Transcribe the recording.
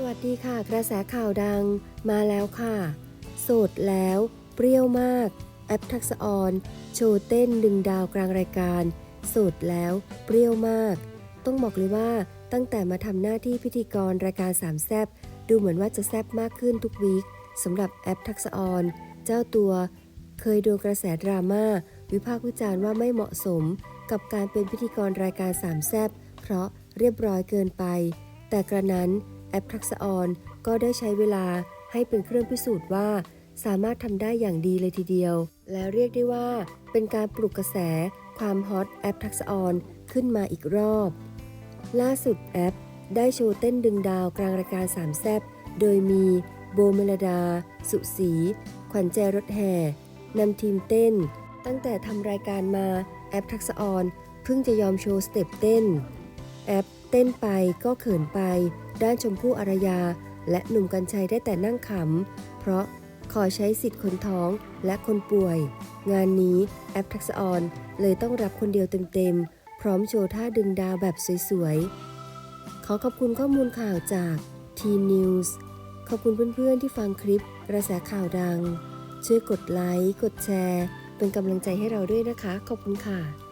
สวัสดีค่ะ กระแสข่าวดังมาแล้วค่ะ โสดแล้ว เปรี้ยวมาก แอปทักษออน โชว์เต้นดึงดาวกลางรายการ โสดแล้ว เปรี้ยวมาก ต้องบอกเลยว่าตั้งแต่มาทำหน้าที่พิธีกรรายการสามแซบดูเหมือนว่าจะแซบมากขึ้นทุกวีคสำหรับแอปทักษออน เจ้าตัว เคยโดนกระแสดราม่าวิพากษ์วิจารณ์ว่าไม่เหมาะสม กับการเป็นพิธีกรรายการสามแซบเพราะเรียบร้อยเกินไป แต่กระนั้น แอปทักษะออนก็ได้ใช้เวลาให้เป็นเครื่องพิสูจน์ว่า สามารถทำได้อย่างดีเลยทีเดียว และเรียกได้ว่า เป็นการปลุกกระแสความฮอตแอปทักษะออนขึ้นมาอีกรอบ ล่าสุดแอปได้โชว์เต้นดึงดาวกลางรายการสามแซบโดยมีโบเมลดา สุสี ขวัญใจรถแห่นำทีมเต้น ตั้งแต่ทำรายการมาแอปทักษะออนเพิ่งจะยอมโชว์สเต็ปเต้น แอป เต้นไปก็เขินไป ด้านชมพู่อารยา และหนุ่มกัญชัยได้แต่นั่งขำ เพราะขอใช้สิทธิ์คนท้องและคนป่วย งานนี้แอปทักษะออนเลยต้องรับคนเดียวเต็มๆ พร้อมโชว์ท่าดึงดาวแบบสวยๆ ขอขอบคุณข้อมูลข่าวจาก T News ขอบคุณเพื่อนๆที่ฟังคลิปกระแสข่าวดัง ช่วยกดไลค์ กดแชร์ เป็นกำลังใจให้เราด้วยนะคะ ขอบคุณค่ะ